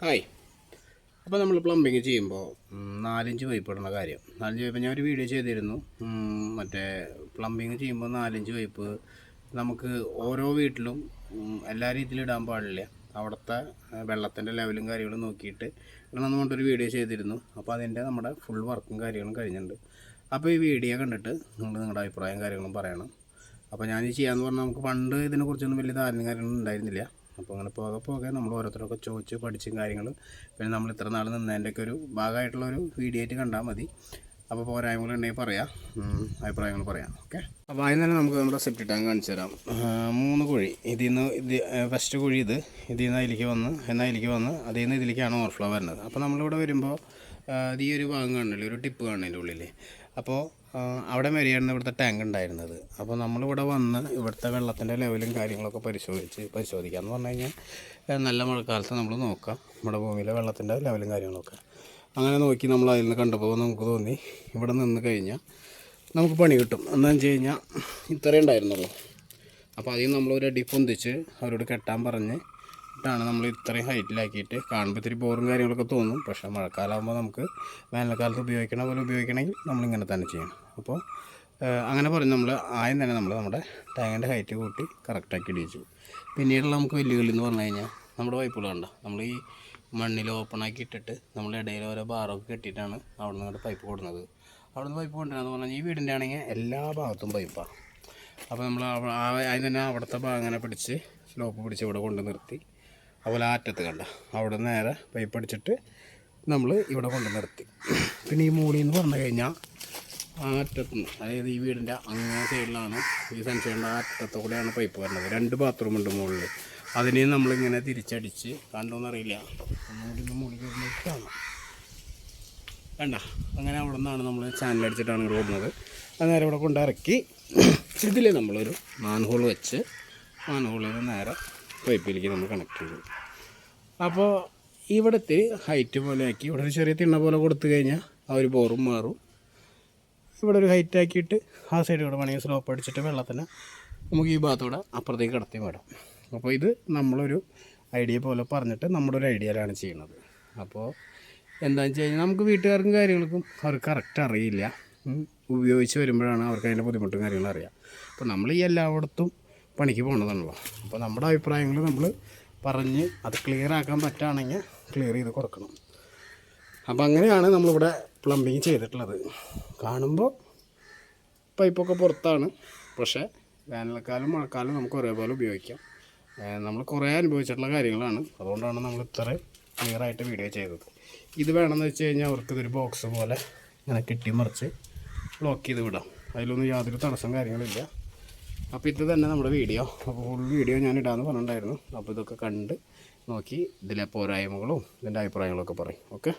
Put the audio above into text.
Hi. അപ്പോൾ നമ്മൾ plumbing ചെയ്യുമ്പോൾ നാലിഞ്ച് പൈപ്പ് ഇടുന്ന കാര്യം. നാലഞ്ച് പൈപ്പ് ഞാൻ ഒരു വീഡിയോ ചെയ്തിരുന്നു മറ്റേ പ്ലംബിങ് ചെയ്യുമ്പോൾ നാലഞ്ച് പൈപ്പ് നമുക്ക് ഓരോ വീട്ടിലും എല്ലാ രീതിയിലും ഇടാൻ പാടില്ല? അവിടുത്തെ വെള്ളത്തിന്റെ ലെവലും കാര്യങ്ങളും നോക്കിയിട്ട് ഇടണം കൊണ്ടൊരു വീഡിയോ ചെയ്തിരുന്നു. അപ്പോൾ അതിന്റെ നമ്മുടെ ഫുൾ വർക്കും കാര്യങ്ങളും കഴിഞ്ഞിട്ടുണ്ട്. അപ്പോൾ ഈ വീഡിയോ കണ്ടിട്ട് നിങ്ങൾ നിങ്ങളുടെ അഭിപ്രായം കാര്യങ്ങളും പറയണം. അപ്പോൾ ഞാൻ ചെയ്യാമെന്ന് പറഞ്ഞാൽ നമുക്ക് പണ്ട് ഇതിനെക്കുറിച്ചൊന്നും വലിയ ധാരണ കാര്യങ്ങളൊന്നും ഉണ്ടായിരുന്നില്ല. അപ്പോൾ അങ്ങനെ പോകെ പോകെ നമ്മൾ ഓരോരുത്തരൊക്കെ ചോദിച്ച് പഠിച്ചും കാര്യങ്ങൾ പിന്നെ നമ്മൾ ഇത്ര നാൾ നിന്നതിന്റെയൊക്കെ ഒരു ഭാഗമായിട്ടുള്ളൊരു വീഡിയോ ആയിട്ട് കണ്ടാൽ മതി. അപ്പോൾ പോരായ്മകൾ ഉണ്ടെങ്കിൽ പറയാം. അഭിപ്രായങ്ങൾ പറയാം. ഓക്കെ? അപ്പോൾ അതിന് തന്നെ നമുക്ക് നമ്മുടെ സെപ്റ്റി ടാങ്ക് കാണിച്ചു തരാം. മൂന്ന് കുഴി. ഇതിൽ നിന്ന് ഇത് ഫസ്റ്റ് കുഴി ഇത്. ഇതിൽ നിന്ന് അതിലേക്ക് വന്ന് എന്നാൽ അതിലേക്ക് വന്ന് അതിൽ നിന്ന് ഇതിലേക്കാണ് ഓവർഫ്ലോ വരുന്നത്. അപ്പോൾ നമ്മളിവിടെ വരുമ്പോൾ ഈ ഒരു ഭാഗം കാണില്ലേ ഒരു ടിപ്പ് കാണുന്നതിന്റെ ഉള്ളിൽ അപ്പോൾ അവിടെ വരെയാണ് ഇവിടുത്തെ ടാങ്ക് ഉണ്ടായിരുന്നത്. അപ്പോൾ നമ്മളിവിടെ വന്ന് ഇവിടുത്തെ വെള്ളത്തിന്റെ ലെവലും കാര്യങ്ങളൊക്കെ പരിശോധിച്ച് പരിശോധിക്കുക എന്ന് പറഞ്ഞു കഴിഞ്ഞാൽ നല്ല മഴക്കാലത്ത് നമ്മൾ നോക്കാം. നമ്മുടെ ഭൂമിയിലെ വെള്ളത്തിന്റെ ലെവലും കാര്യങ്ങളൊക്കെ. അങ്ങനെ നോക്കി നമ്മൾ അതിൽ നിന്ന് കണ്ടപ്പോൾ നമുക്ക് തോന്നി ഇവിടെ നിന്ന് കഴിഞ്ഞാൽ നമുക്ക് പണി കിട്ടും. എന്താണെന്ന് വെച്ച് കഴിഞ്ഞാൽ ഇത്രയേ ഉണ്ടായിരുന്നുള്ളൂ. അപ്പോൾ അതിൽ നമ്മൾ ഒരു അടി പൊന്തിച്ച് അവരോട് കെട്ടാൻ പറഞ്ഞ് ഇട്ടാണ് നമ്മൾ ഇത്രയും ഹൈറ്റിലാക്കിയിട്ട് കാണുമ്പോൾ ഇത്തിരി ബോറും കാര്യങ്ങളൊക്കെ തോന്നും. പക്ഷേ മഴക്കാലമാകുമ്പോൾ നമുക്ക് വേനൽക്കാലത്ത് ഉപയോഗിക്കണ പോലെ ഉപയോഗിക്കണമെങ്കിൽ നമ്മളിങ്ങനെ തന്നെ ചെയ്യണം. അപ്പോൾ അങ്ങനെ പറഞ്ഞ് നമ്മൾ ആദ്യം തന്നെ നമ്മൾ നമ്മുടെ ടാങ്കിന്റെ ഹൈറ്റ് കൂട്ടി കറക്റ്റാക്കി ഇടിച്ചു പിന്നീടുള്ള നമുക്ക് വെല്ലുവിളി എന്ന് പറഞ്ഞു കഴിഞ്ഞാൽ നമ്മുടെ പൈപ്പുകൾ കണ്ട? നമ്മൾ ഈ മണ്ണിൽ ഓപ്പണാക്കി ഇട്ടിട്ട് നമ്മൾ ഇടയിൽ ഓരോ ബാറൊക്കെ കെട്ടിയിട്ടാണ് അവിടെ നിന്ന് പൈപ്പ് കൊടുക്കുന്നത് അവിടെ നിന്ന് പൈപ്പ് കൊണ്ടുവരാന്ന് പറഞ്ഞാൽ ഈ വീടിന്റെ ആണെങ്കിൽ എല്ലാ ഭാഗത്തും പൈപ്പാണ് അപ്പോൾ നമ്മൾ അതിന് തന്നെ അവിടുത്തെ ഭാഗം അങ്ങനെ പിടിച്ച് സ്ലോപ്പ് പിടിച്ച് ഇവിടെ കൊണ്ട് നിർത്തി. അതുപോലെ ആറ്റത്ത് കണ്ട. അവിടെ നേരെ പൈപ്പ് അടിച്ചിട്ട് നമ്മൾ ഇവിടെ കൊണ്ട് നിർത്തി. പിന്നെ ഈ മൂളി എന്ന് പറഞ്ഞു കഴിഞ്ഞാൽ ആറ്റത്ത് അതായത് ഈ വീടിന്റെ അങ്ങേ സൈഡിലാണ് ഈ സൺഷൈഡിന്റെ ആ കൂടെയാണ് പൈപ്പ് വരുന്നത്. രണ്ട് ബാത്റൂം ഉണ്ട് മുകളിൽ അതിനെ നമ്മളിങ്ങനെ തിരിച്ചടിച്ച് കണ്ടോന്നറിയില്ല ഒന്നുകൂടി വേണ്ട അങ്ങനെ അവിടെ നിന്നാണ് നമ്മൾ ചാനൽ അടിച്ചിട്ടാണ് ഇവിടെ ഓടുന്നത്. അന്നേരം ഇവിടെ കൊണ്ടിറക്കി ഇതിൽ നമ്മളൊരു മാൻഹോൾ വെച്ച് മാൻഹോളിൽ നേരെ പൈപ്പിലേക്ക് നമ്മൾ കണക്ട് ചെയ്തു. അപ്പോൾ ഇവിടുത്തെ ഹൈറ്റ് പോലെ ആക്കി ഇവിടെ ഒരു ചെറിയ തിണ്ണ പോലെ കൊടുത്തു കഴിഞ്ഞാൽ ആ ഒരു ബോറും മാറും. ഇവിടെ ഒരു ഹൈറ്റ് ആക്കിയിട്ട് ആ സൈഡിൽ കൂടെ വേണമെങ്കിൽ സ്ലോപ്പ് അടിച്ചിട്ട് വെള്ളത്തിന് നമുക്ക് ഈ ഭാഗത്തൂടെ അപ്പുറത്തേക്ക് കടത്തി വിടാം. അപ്പോൾ ഇത് നമ്മളൊരു ഐഡിയ പോലെ പറഞ്ഞിട്ട് നമ്മുടെ ഒരു ഐഡിയയിലാണ് ചെയ്യുന്നത്. അപ്പോൾ എന്താണെന്ന് വെച്ച് കഴിഞ്ഞാൽ നമുക്ക് വീട്ടുകാർക്കും കാര്യങ്ങൾക്കും അവർക്ക് കറക്റ്റ് അറിയില്ല. ഉപയോഗിച്ച് വരുമ്പോഴാണ് അവർക്ക് അതിന്റെ ബുദ്ധിമുട്ടും കാര്യങ്ങളും അറിയാം. അപ്പോൾ നമ്മൾ ഈ എല്ലായിടത്തും പണിക്ക് പോകണതാണല്ലോ അപ്പോൾ നമ്മുടെ അഭിപ്രായങ്ങൾ നമ്മൾ പറഞ്ഞ് അത് ക്ലിയർ ആക്കാൻ പറ്റുകയാണെങ്കിൽ ക്ലിയർ ചെയ്ത് കൊടുക്കണം. അപ്പോൾ അങ്ങനെയാണ് നമ്മളിവിടെ പ്ലംബിങ് ചെയ്തിട്ടുള്ളത്. കാണുമ്പോൾ പൈപ്പൊക്കെ പുറത്താണ്. പക്ഷേ വേനൽക്കാലം മഴക്കാലം നമുക്ക് ഒരേപോലെ ഉപയോഗിക്കാം. നമ്മൾ കുറേ അനുഭവിച്ചിട്ടുള്ള കാര്യങ്ങളാണ്. അതുകൊണ്ടാണ് നമ്മൾ ഇത്ര ക്ലിയറായിട്ട് വീഡിയോ ചെയ്തത്. ഇത് വേണമെന്ന് വെച്ച് കഴിഞ്ഞാൽ അവർക്ക് ഇതൊരു ബോക്സ് പോലെ ഇങ്ങനെ കെട്ടിമറിച്ച് ബ്ലോക്ക് ചെയ്ത് വിടാം. അതിലൊന്നും യാതൊരു തടസ്സം കാര്യങ്ങളില്ല അപ്പോൾ ഇത് തന്നെ നമ്മുടെ വീഡിയോ. അപ്പോൾ ഫുൾ വീഡിയോ ഞാൻ ഇടാമെന്ന് പറഞ്ഞിട്ടുണ്ടായിരുന്നു. അപ്പോൾ ഇതൊക്കെ കണ്ട് നോക്കി ഇതിലെ പോരായ്മകളും ഇതിന്റെ അഭിപ്രായങ്ങളൊക്കെ പറയും. ഓക്കെ